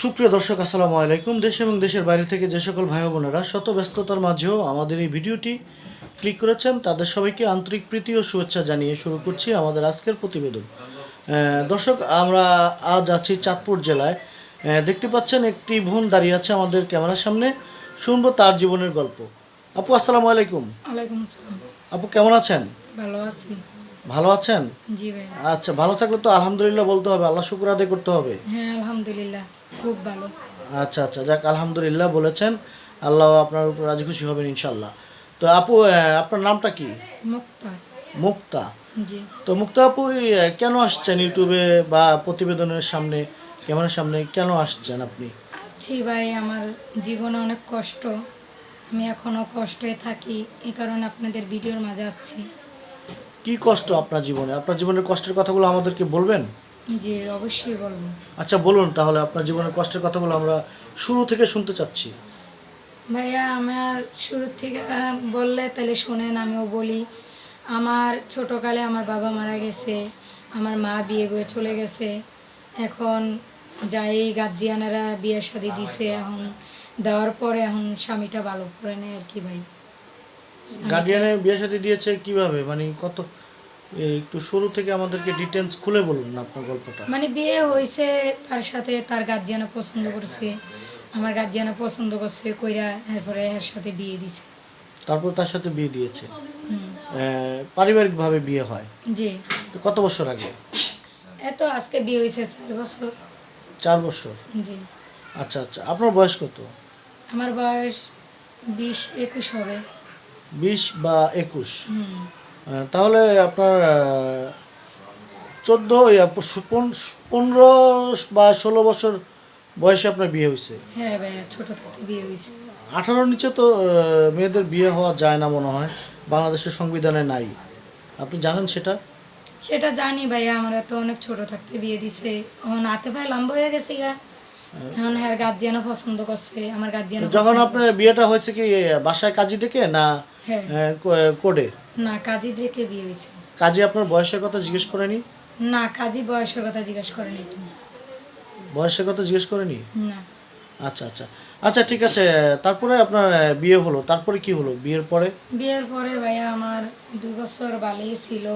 সুপ্রিয় দর্শক আসসালামু আলাইকুম। দেশ এবং দেশের বাইরে থেকে যে সকল ভাই বোনেরা শত ব্যস্ততার মাঝেও আমাদের এই ভিডিওটি ক্লিক করেছেন তাদের সবাইকে আন্তরিক প্রীতি ও শুভেচ্ছা জানিয়ে শুরু করছি আমাদের আজকের প্রতিবেদন। দর্শক আমরা আজ আছি চাঁদপুর জেলায়। দেখতে পাচ্ছেন একটি বোন দাঁড়িয়ে আছে আমাদের ক্যামেরার সামনে। শুনব তার জীবনের গল্প। আপু আসসালামু আলাইকুম। আসসালাম। আপু কেমন আছেন? ভালো আছি। ভালো আছেন? জি ভাই আচ্ছা ভালো থাকলে তো আলহামদুলিল্লাহ বলতে হবে আল্লাহ শুক্র আদায় করতে হবে। হ্যাঁ আলহামদুলিল্লাহ খুব ভালো। আচ্ছা আচ্ছা যাক আলহামদুলিল্লাহ বলেছেন আল্লাহ আপনার উপর রাজি খুশি হবেন ইনশাল্লাহ তো আপু আপনার নামটা কি? মুক্তা। মুক্তা। জি। তো মুক্তা আপু কেন আসছেন ইউটিউবে বা প্রতিবেদনের সামনে ক্যামেরার সামনে কেন আসছেন আপনি? আছি ভাই আমার জীবনে অনেক কষ্ট। আমি এখনও কষ্টে থাকি এই কারণে আপনাদের ভিডিওর মাঝে আছি কি কষ্ট আপনার জীবনে? আপনার জীবনের কষ্টের কথাগুলো আমাদেরকে বলবেন? জি অবশ্যই বলব। আচ্ছা বলুন তাহলে আপনার জীবনের কষ্টের কথাগুলো আমরা শুরু থেকে শুনতে চাচ্ছি। ভাইয়া আমার শুরু থেকে বললে তাহলে শোনেন আমিও বলি। আমার ছোটোকালে আমার বাবা মারা গেছে আমার মা বিয়ে বয়ে চলে গেছে। এখন যাই গার্জিয়ানেরা বিয়ে শাদি দিছে এখন দেওয়ার পরে এখন স্বামীটা ভালো করে নেয় আর কি ভাই। গার্ডিয়ানে বিয়ে সাথে দিয়েছে কীভাবে? মানে কত একটু শুরু থেকে আমাদেরকে ডিটেলস খুলে বলুন না আপনার গল্পটা। মানে বিয়ে হয়েছে তার সাথে তার গার্জিয়ানে পছন্দ করছে আমার গার্জিয়ানে পছন্দ করছে কইরা এরপরে এর সাথে বিয়ে দিছে। তারপর তার সাথে বিয়ে দিয়েছে। পারিবারিকভাবে বিয়ে হয়? জি। কত বছর আগে? এত আজকে বিয়ে হয়েছে চার বছর। চার বছর? জি। আচ্ছা আচ্ছা। আপনার বয়স কত? আমার বয়স বিশ একুশ হবে। বিশ বা একুশ। তাহলে আপনার চোদ্দ পনেরো বা ষোলো বছর বয়সে আপনার বিয়ে হয়েছে। হ্যাঁ ছোট বিয়ে হয়েছে। আঠারোর নিচে তো মেয়েদের বিয়ে হওয়া যায় না মনে হয়। বাংলাদেশের সংবিধানে নাই। আপনি জানেন সেটা? সেটা জানি ভাইয়া আমার তো অনেক ছোট থাকতে বিয়ে দিছে। এখন হাতে পায়ে লম্বা হয়ে গেছে গা। এখন হ্যাঁ গার্জিয়ানও পছন্দ করছে আমার গার্জিয়ান যখন আপনার বিয়েটা হয়েছে কি বাসায় কাজী ডেকে না কোডে না কাজী দেখে বিয়ে হয়েছে। কাজী আপনার বয়সের কথা জিজ্ঞেস করেনি? না কাজী বয়সের কথা জিজ্ঞাসা করেনি তুমি বয়সের কথা জিজ্ঞেস করেনি? না। আচ্ছা আচ্ছা। আচ্ছা ঠিক আছে তারপরে আপনার বিয়ে হলো। তারপরে কি হলো? বিয়ের পরে? বিয়ের পরে ভাইয়া আমার দুই বছর ভালোই ছিল।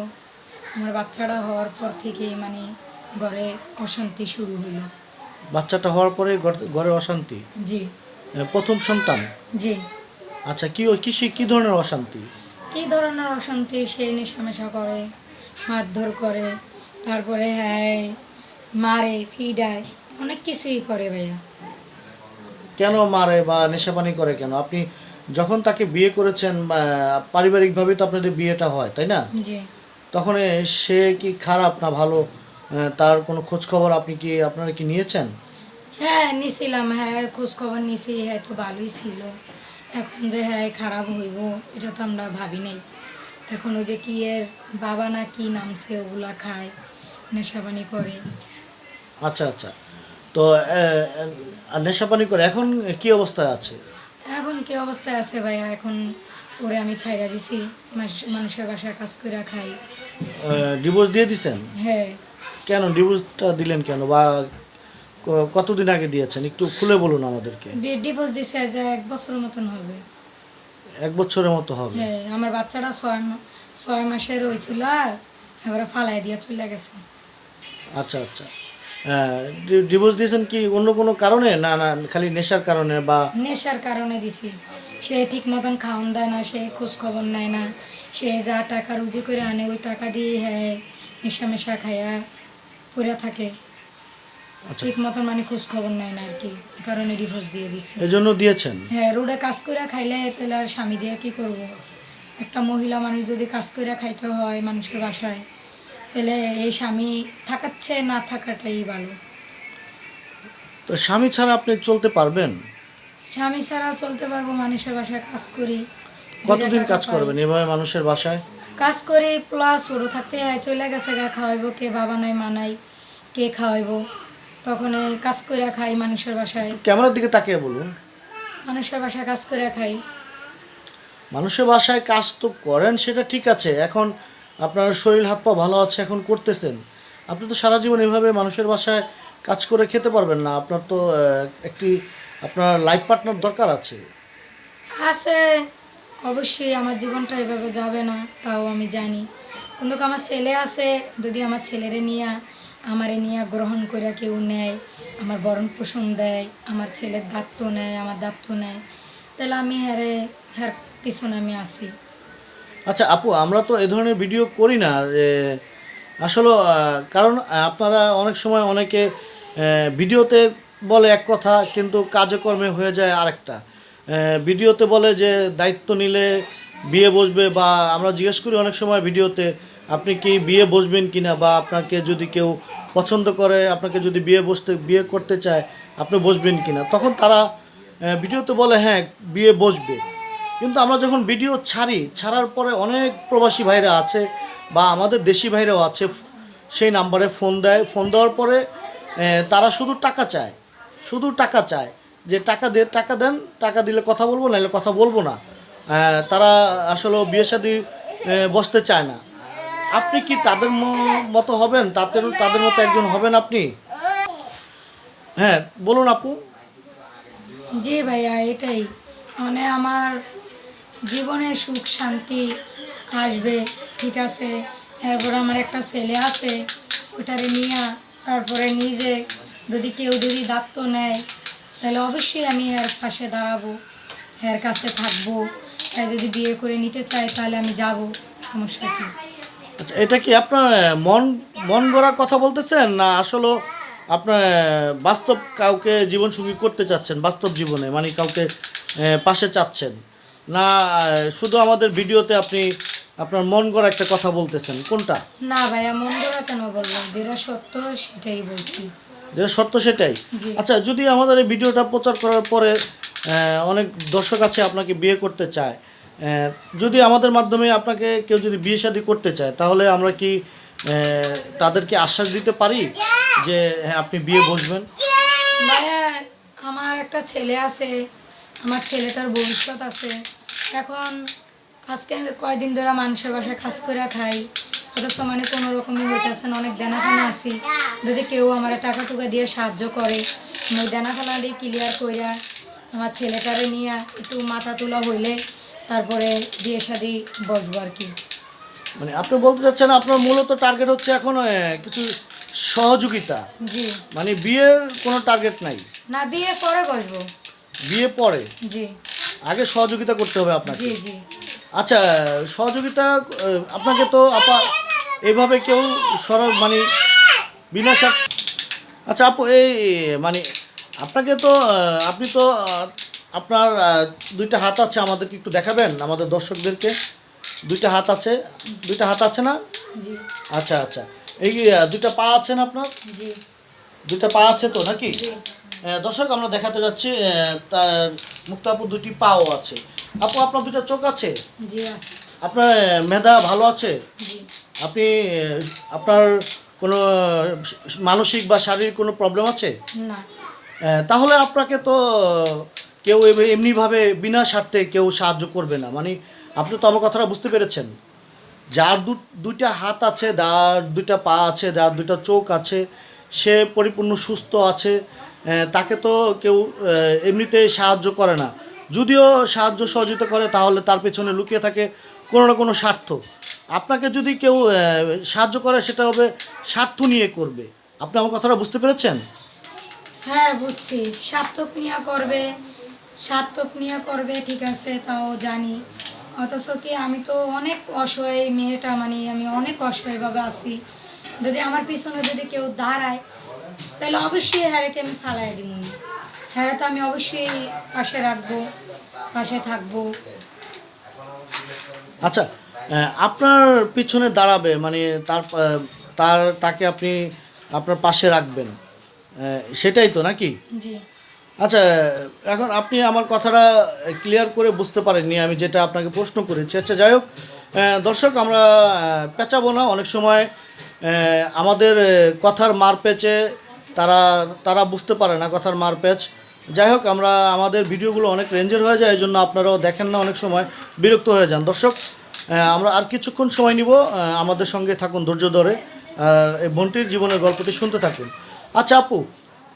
আমার বাচ্চাটা হওয়ার পর থেকেই মানে ঘরে অশান্তি শুরু হলো বাচ্চাটা হওয়ার পরে ঘরে অশান্তি? জি। প্রথম সন্তান? জি। আচ্ছা কি ওই কিসে কি ধরনের অশান্তি? কি ধরনের অশান্তি? সে নেশামেশা করে মারধর করে তারপরে হ্যাঁ মারে ফিডায় অনেক কিছুই করে ভাইয়া। কেন মারে বা নেশাপানি করে কেন? আপনি যখন তাকে বিয়ে করেছেন পারিবারিকভাবে তো আপনাদের বিয়েটা হয় তাই না? তখন সে কি খারাপ না ভালো? তার কোনো খোঁজ খবর আপনি কি আপনারা কি নিয়েছেন? হ্যাঁ নিছিলাম হ্যাঁ খোঁজ খবর নিছি হ্যাঁ তো ভালোই ছিল। এখন যে হ্যাঁ খারাপ হইব এটা তো আমরা ভাবি নাই। এখন ওই যে কি এর বাবা না কি নামছে ওগুলা খায় নেশাপানি করে। আচ্ছা আচ্ছা। তো নেশাপানি করে এখন কি অবস্থায় আছে? এখন কি অবস্থায় আছে ভাইয়া? এখন ওরে আমি ছাইরা দিছি মানুষ- মানুষের বাসায় কাজ করে খাই। ডিভোর্স দিয়ে দিছেন? হ্যাঁ। কেন? ডিভোর্সটা দিলেন কেন? বা কতদিন আগে দিয়েছেন? একটু খুলে বলুন আমাদেরকে। ডিভোর্স দিছে যে এক বছরের মতন হবে। এক বছরের মতো হবে? হ্যাঁ আমার বাচ্চাটা ছয় ছয় মাসের হয়েছিল আর এবারে ফালাই দিয়ে চলে গেছে। আচ্ছা আচ্ছা। ডিভোর্স দিয়েছেন কি অন্য কোনো কারণে? না না খালি নেশার কারণে বা নেশার কারণে দিছি। সে ঠিক মতন খাওয়ান দেয় না সে খোঁজ খবর নেয় না। সে যা টাকা রুজি করে আনে ওই টাকা দিয়ে হ্যাঁ নেশা মেশা খায়া পড়ে থাকে। ঠিক মতন মানে খোঁজ খবর নেয় না আর কি কারণে ডিভোর্স দিয়ে দিছি। এজন্য দিয়েছেন? হ্যাঁ রোডে কাজ করে খাইলে তাহলে আর স্বামী দিয়ে কি করব? একটা মহিলা মানুষ যদি কাজ করে খাইতে হয় মানুষের বাসায় তাহলে এই স্বামী থাকাচ্ছে না থাকাটাই ভালো। তো স্বামী ছাড়া আপনি চলতে পারবেন? স্বামী ছাড়া চলতে পারব মানুষের বাসায় কাজ করি। কতদিন কাজ করবেন এভাবে মানুষের বাসায়? কাজ করি প্লাস ছোটো থাকতে চলে গেছে গা খাওয়াইবো কে বাবা নাই মা নাই কে খাওয়াইবো। তখন কাজ করে খাই মানুষের বাসায়। ক্যামেরার দিকে তাকিয়ে বলুন। মানুষের বাসায় কাজ করে খাই। মানুষের বাসায় কাজ তো করেন সেটা ঠিক আছে। এখন আপনার শরীর হাত পা ভালো আছে এখন করতেছেন। আপনি তো সারা জীবন এভাবে মানুষের বাসায় কাজ করে খেতে পারবেন না। আপনার তো একটি আপনার লাইফ পার্টনার দরকার আছে। আছে। অবশ্যই আমার জীবনটা এভাবে যাবে না তাও আমি জানি। কিন্তু আমার ছেলে আছে যদি আমার ছেলেরে নিয়ে আমারে নিয়ে গ্রহণ করে কেউ নেয়, আমার বরণ পোষণ দেয়, আমার ছেলের দায়িত্ব নেয়, আমার দায়িত্ব নেয়। তাহলে আমি হ্যারে, হ্যার পিছনে আমি আসি আচ্ছা আপু, আমরা তো এ ধরনের ভিডিও করি না আসলে কারণ আপনারা অনেক সময় অনেকে ভিডিওতে বলে এক কথা, কিন্তু কাজে কর্মে হয়ে যায় আরেকটা। ভিডিওতে বলে যে, দায়িত্ব নিলে বিয়ে বসবে বা আমরা জিজ্ঞেস করি অনেক সময় ভিডিওতে আপনি কি বিয়ে বসবেন কিনা বা আপনাকে যদি কেউ পছন্দ করে, আপনাকে যদি বিয়ে বসতে, বিয়ে করতে চায়, আপনি বসবেন কিনা? তখন তারা ভিডিওতে বলে হ্যাঁ বিয়ে বসবে। কিন্তু আমরা যখন ভিডিও ছাড়ি, ছাড়ার পরে অনেক প্রবাসী ভাইরা আছে বা আমাদের দেশি ভাইরাও আছে, সেই নাম্বারে ফোন দেয়। ফোন দেওয়ার পরে তারা শুধু টাকা চায়। শুধু টাকা চায়। যে টাকা দে, টাকা দেন, টাকা দিলে কথা বলব, নাহলে কথা বলব না। তারা আসলে বিয়ে শাদি বসতে চায় না। আপনি কি তাদের মতো হবেন? তাদের তাদের মতো একজন হবেন আপনি? হ্যাঁ বলুন আপু। জি ভাইয়া, এটাই। মানে আমার জীবনে সুখ, শান্তি আসবে, ঠিক আছে? এরপর আমার একটা ছেলে আছে, ওটারে নিয়ে, তারপরে নিজে যদি কেউ যদি দায়িত্ব নেয়, তাহলে অবশ্যই আমি এর পাশে দাঁড়াবো, এর কাছে থাকব। আর যদি বিয়ে করে নিতে চাই তাহলে আমি যাব, সমস্যা কি? আচ্ছা এটা কি আপনার মন মন গড়া কথা বলতেছেন না আসলে আপনার বাস্তব কাউকে জীবনসঙ্গী করতে চাচ্ছেন বাস্তব জীবনে মানে কাউকে পাশে চাচ্ছেন? না শুধু আমাদের ভিডিওতে আপনি আপনার মন গড়া একটা কথা বলতেছেন কোনটা? না ভাইয়া মন করা কেন বলব যেটা সত্য সেটাই বলছি। যেটা সত্য সেটাই? আচ্ছা যদি আমাদের এই ভিডিওটা প্রচার করার পরে অনেক দর্শক আছে আপনাকে বিয়ে করতে চায় যদি আমাদের মাধ্যমে আপনাকে কেউ যদি বিয়ে শাদী করতে চায় তাহলে আমরা কি তাদেরকে আশ্বাস দিতে পারি যে হ্যাঁ আপনি বিয়ে বসবেন? ভাইয়া আমার একটা ছেলে আছে আমার ছেলেটার ভবিষ্যৎ আছে। এখন আজকে কয়দিন ধরে মানুষের বাসায় কাজ করে খাই অথচ মানে কোনো রকমই হইতেছে না, অনেক দেনাখানা আছি। যদি কেউ আমার টাকা টুকা দিয়ে সাহায্য করে আমি ওই দিয়ে ক্লিয়ার করিয়া আমার ছেলেটারে নিয়ে একটু মাথা তোলা হইলে তারপরে বিয়ে শাদি বসবো আর কি। মানে আপনি বলতে চাচ্ছেন আপনার মূলত টার্গেট হচ্ছে এখন কিছু সহযোগিতা। জি। মানে বিয়ের কোনো টার্গেট নাই? না বিয়ে পরে বসবো। বিয়ে পরে? জি। আগে সহযোগিতা করতে হবে আপনাকে? জি জি। আচ্ছা সহযোগিতা আপনাকে তো আপা এভাবে কেউ সর মানে বিনা আচ্ছা আপু এই মানে আপনাকে তো আপনি তো আপনার দুইটা হাত আছে আমাদেরকে একটু দেখাবেন আমাদের দর্শকদেরকে? দুইটা হাত আছে? দুইটা হাত আছে না? আচ্ছা আচ্ছা। এই দুইটা পা আছে না আপনার? দুইটা পা আছে তো নাকি? দর্শক আমরা দেখাতে যাচ্ছি তার মুক্তাপুর দুটি পাও আছে। আপু আপনার দুইটা চোখ আছে? আপনার মেধা ভালো আছে? আপনি আপনার কোনো মানসিক বা শারীরিক কোনো প্রবলেম আছে? না। তাহলে আপনাকে তো কেউ এমনিভাবে বিনা স্বার্থে কেউ সাহায্য করবে না। মানে আপনি তো আমার কথাটা বুঝতে পেরেছেন। যার দুইটা হাত আছে, যার দুইটা পা আছে, যার দুইটা চোখ আছে, সে পরিপূর্ণ সুস্থ আছে তাকে তো কেউ এমনিতে সাহায্য করে না। যদিও সাহায্য সহযোগিতা করে, তাহলে তার পেছনে লুকিয়ে থাকে কোনো না কোনো স্বার্থ। আপনাকে যদি কেউ সাহায্য করে, সেটা হবে স্বার্থ নিয়ে করবে। আপনি আমার কথাটা বুঝতে পেরেছেন? হ্যাঁ বুঝছি। সার্থক নিয়ে করবে। সার্থক নিয়ে করবে ঠিক আছে তাও জানি। অথচ কি আমি তো অনেক অসহায় মেয়েটা মানে আমি অনেক অসহায়ভাবে আছি। যদি আমার পিছনে যদি কেউ দাঁড়ায় তাহলে অবশ্যই হ্যারেকে আমি ফালাই দিব। হ্যাঁ তো আমি অবশ্যই পাশে রাখব পাশে থাকব। আচ্ছা আপনার পিছনে দাঁড়াবে মানে তার তার তাকে আপনি আপনার পাশে রাখবেন। সেটাই তো নাকি? জি। আচ্ছা এখন আপনি আমার কথাটা ক্লিয়ার করে বুঝতে পারেননি, আমি যেটা আপনাকে প্রশ্ন করেছি। আচ্ছা যাই হোক দর্শক, আমরা পেঁচাবো না, অনেক সময় আমাদের কথার মার পেঁচে তারা তারা বুঝতে পারে না কথার মার পেঁচ যাই হোক, আমরা, আমাদের ভিডিওগুলো অনেক রেঞ্জের হয়ে যায় এই জন্য আপনারাও দেখেন না অনেক সময়, বিরক্ত হয়ে যান। দর্শক আমরা আর কিছুক্ষণ সময় নিব আমাদের সঙ্গে থাকুন ধৈর্য ধরে, আর এই বোনটির জীবনের গল্পটি শুনতে থাকুন। আচ্ছা আপু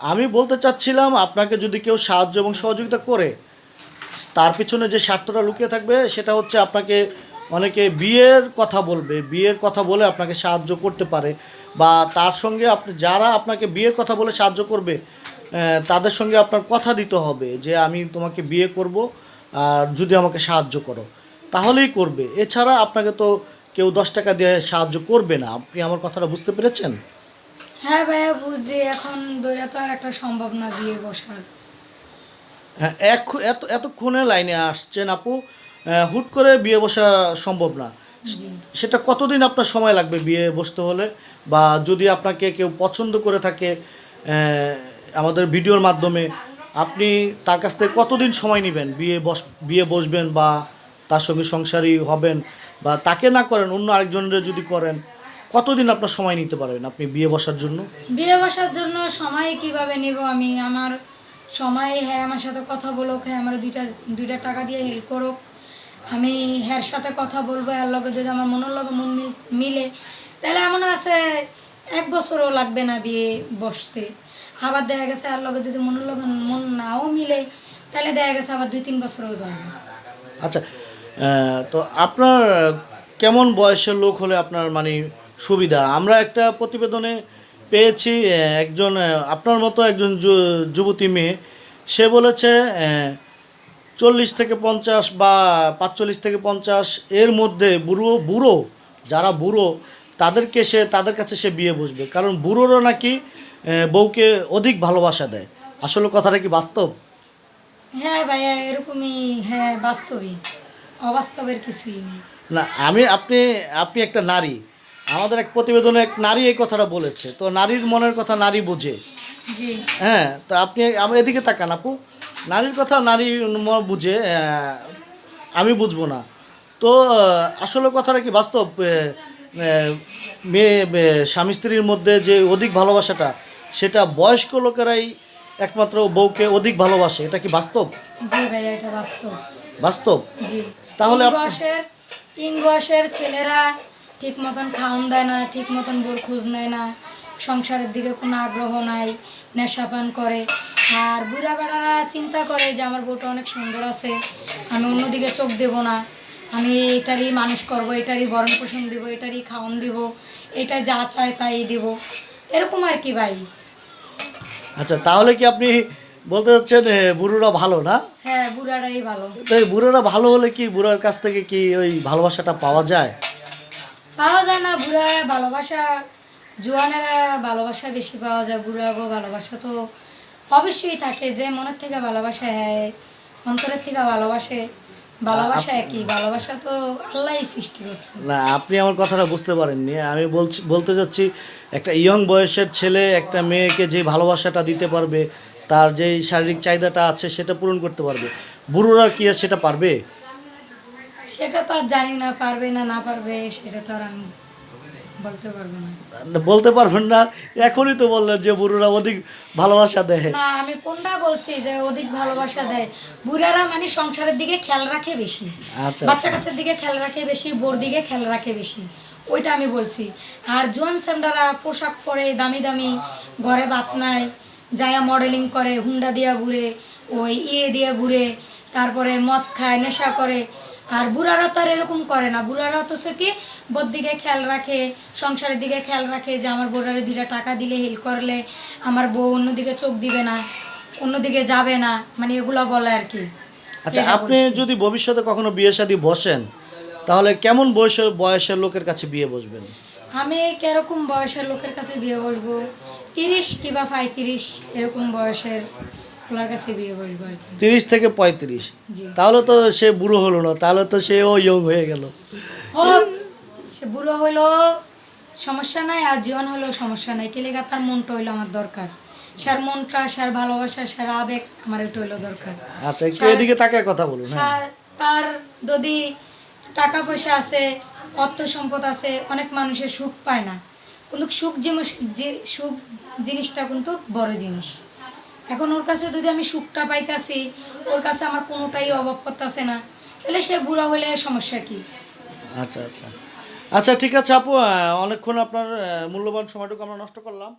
আমি বলতে চাচ্ছিলাম, আপনাকে যদি কেউ সাহায্য এবং সহযোগিতা করে, তার পিছনে যে স্বার্থটা লুকিয়ে থাকবে, সেটা হচ্ছে আপনাকে অনেকে বিয়ের কথা বলবে, বিয়ের কথা বলে আপনাকে সাহায্য করতে পারে, বা তার সঙ্গে আপনি, যারা আপনাকে বিয়ের কথা বলে সাহায্য করবে তাদের সঙ্গে আপনার কথা দিতে হবে যে, আমি তোমাকে বিয়ে করব, আর যদি আমাকে সাহায্য করো। তাহলেই করবে। এছাড়া আপনাকে তো কেউ দশ টাকা দিয়ে সাহায্য করবে না। আপনি আমার কথাটা বুঝতে পেরেছেন? হ্যাঁ ভাইয়া বুঝছি। এখন দৌড়া তো আর একটা সম্ভব না বিয়ে বসার। হ্যাঁ এক এত এতক্ষণে লাইনে আসছেন আপু। হুট করে বিয়ে বসা সম্ভব না। সেটা কতদিন আপনার সময় লাগবে বিয়ে বসতে হলে? বা যদি আপনাকে কেউ পছন্দ করে থাকে আমাদের ভিডিওর মাধ্যমে আপনি তার কাছ থেকে কতদিন সময় নেবেন? বিয়ে বস বিয়ে বসবেন বা তার সঙ্গে সংসারী হবেন বা তাকে না করেন অন্য আরেকজনের যদি করেন কতদিন আপনার সময় নিতে পারবেন আপনি বিয়ে বসার জন্য? বিয়ে বসার জন্য সময় কীভাবে নেব আমি? আমার সময় হ্যাঁ আমার সাথে কথা বলুক হ্যাঁ আমার দুইটা দুইটা টাকা দিয়ে হেল্প করুক। আমি হ্যার সাথে কথা বলব এর লগে যদি আমার মনের লগে মন মিল- তাহলে এমন আছে এক বছরও লাগবে না বিয়ে বসতে। আবার দেখা গেছে আর লগে যদি মনের লগে মন নাও মিলে তাহলে দেখা গেছে আবার দুই তিন বছরও যাবে। আচ্ছা তো আপনার কেমন বয়সের লোক হলে আপনার মানে সুবিধা। আমরা একটা প্রতিবেদনে পেয়েছি একজন আপনার মতো একজন যুবতী মেয়ে। সে বলেছে চল্লিশ থেকে পঞ্চাশ বা পাঁচচল্লিশ থেকে পঞ্চাশ এর মধ্যে বুড়ো বুড়ো যারা বুড়ো তাদেরকে সে তাদের কাছে সে বিয়ে বসবে। কারণ বুড়োরা নাকি বউকে অধিক ভালোবাসা দেয়। আসলে কথাটা কি বাস্তব? হ্যাঁ ভাইয়া এরকমই হ্যাঁ বাস্তবই। অবাস্তবের কিছুই নেই। না আমি আপনি আপনি একটা নারী। আমাদের এক প্রতিবেদনে এক নারী এই কথাটা বলেছে। তো নারীর মনের কথা নারী বোঝে। হ্যাঁ তো আপনি আমি এদিকে তাকান আপু। নারীর কথা নারী বুঝে আমি বুঝব না। তো আসলে কথাটা কি বাস্তব? মেয়ে স্বামী স্ত্রীর মধ্যে যে অধিক ভালোবাসাটা সেটা বয়স্ক লোকেরাই একমাত্র বউকে অধিক ভালোবাসে। এটা কি বাস্তব? বাস্তব। তাহলে বয়সের ছেলেরা ঠিক মতন খাওন দেয় না ঠিক মতন বোর খোঁজ নেয় না সংসারের দিকে কোনো আগ্রহ নাই নেশাপান করে। আর বুড়া বেড়ারা চিন্তা করে যে আমার বউটা অনেক সুন্দর আছে আমি অন্যদিকে চোখ দেব না আমি এটারই মানুষ করব এটারই ভরণ পোষণ দিব এটারই খাওয়ান দিব এটা যা চায় তাই দিব। এরকম আর কি ভাই। আচ্ছা তাহলে কি আপনি বলতে চাচ্ছেন বুড়োরা ভালো না? হ্যাঁ বুড়ারাই ভালো। তো বুড়োরা ভালো হলে কি বুড়ার কাছ থেকে কি ওই ভালোবাসাটা পাওয়া যায়? পাওয়া যায় না বুড়া ভালোবাসা জোয়ানেরা ভালোবাসা বেশি পাওয়া যায় বুড়াগো ভালোবাসা তো অবশ্যই থাকে যে মনের থেকে ভালোবাসা হ্যাঁ অন্তরের থেকে ভালোবাসে ভালোবাসা একই ভালোবাসা তো আল্লাহই সৃষ্টি করছে। না আপনি আমার কথাটা বুঝতে পারেননি আমি বলছি বলতে চাচ্ছি একটা ইয়ং বয়সের ছেলে একটা মেয়েকে যে ভালোবাসাটা দিতে পারবে তার যে শারীরিক চাহিদাটা আছে সেটা পূরণ করতে পারবে। বুড়োরা কি সেটা পারবে? সেটা তো আর জানি না পারবে না না পারবে সেটা তো আর আমি বলতে পারব না। বলতে পারবেন না এখনই তো বললেন যে বুড়োরা অধিক ভালোবাসা দেয়। না আমি কোনটা বলছি যে অধিক ভালোবাসা দেয়? বুড়ারা মানে সংসারের দিকে খেয়াল রাখে বেশি। আচ্ছা বাচ্চা কাচ্চার দিকে খেয়াল রাখে বেশি বোর দিকে খেয়াল রাখে বেশি। ওইটা আমি বলছি। আর জোয়ান স্যান্ডারা পোশাক পরে দামি দামি ঘরে বাত নাই যায়া মডেলিং করে হুন্ডা দিয়া ঘুরে ওই ইয়ে দিয়ে ঘুরে তারপরে মদ খায় নেশা করে আর বুড়ারা তো আর এরকম করে না। বুড়ারা তো সে কি? বোর দিকে খেয়াল রাখে সংসারের দিকে খেয়াল রাখে যে আমার বোরারে দুইটা টাকা দিলে হেল্প করলে আমার বউ অন্যদিকে চোখ দিবে না অন্যদিকে যাবে না মানে এগুলো বলে আর কি। আচ্ছা আপনি যদি ভবিষ্যতে কখনো বিয়ে শাদী বসেন তাহলে কেমন বয়সের বয়সের লোকের কাছে বিয়ে বসবেন? আমি কীরকম বয়সের লোকের কাছে বিয়ে বসবো? তিরিশ কিংবা পঁয়ত্রিশ এরকম বয়সের। ওনার কাছে বিয়ে বসবো আর কি। তিরিশ থেকে পঁয়ত্রিশ। তাহলে তো সে বুড়ো হলো না তাহলে তো সেও ইয়ং হয়ে গেল। হোক সে বুড়ো হইল সমস্যা নাই আর জীবন হলেও সমস্যা নাই। কেলেগা তার মনটা হইল আমার দরকার? সার মনটা সার ভালোবাসা সার আবেগ আমার এটা হইল দরকার। আচ্ছা একটু এদিকে তাকায় কথা বলুন হ্যাঁ। তার- যদি টাকা পয়সা আছে অর্থ সম্পদ আছে অনেক মানুষের সুখ পায় না। কিন্তু সুখ যে- সুখ জিনিসটা কিন্তু বড় জিনিস। এখন ওর কাছে যদি আমি সুখটা পাইতাছি, ওর কাছে আমার কোনোটাই অভাব করতেছে না। তাহলে সে বুড়া হলে সমস্যা কি? আচ্ছা আচ্ছা। আচ্ছা ঠিক আছে, আপু অনেকক্ষণ আপনার মূল্যবান সময়টুকু আমরা নষ্ট করলাম।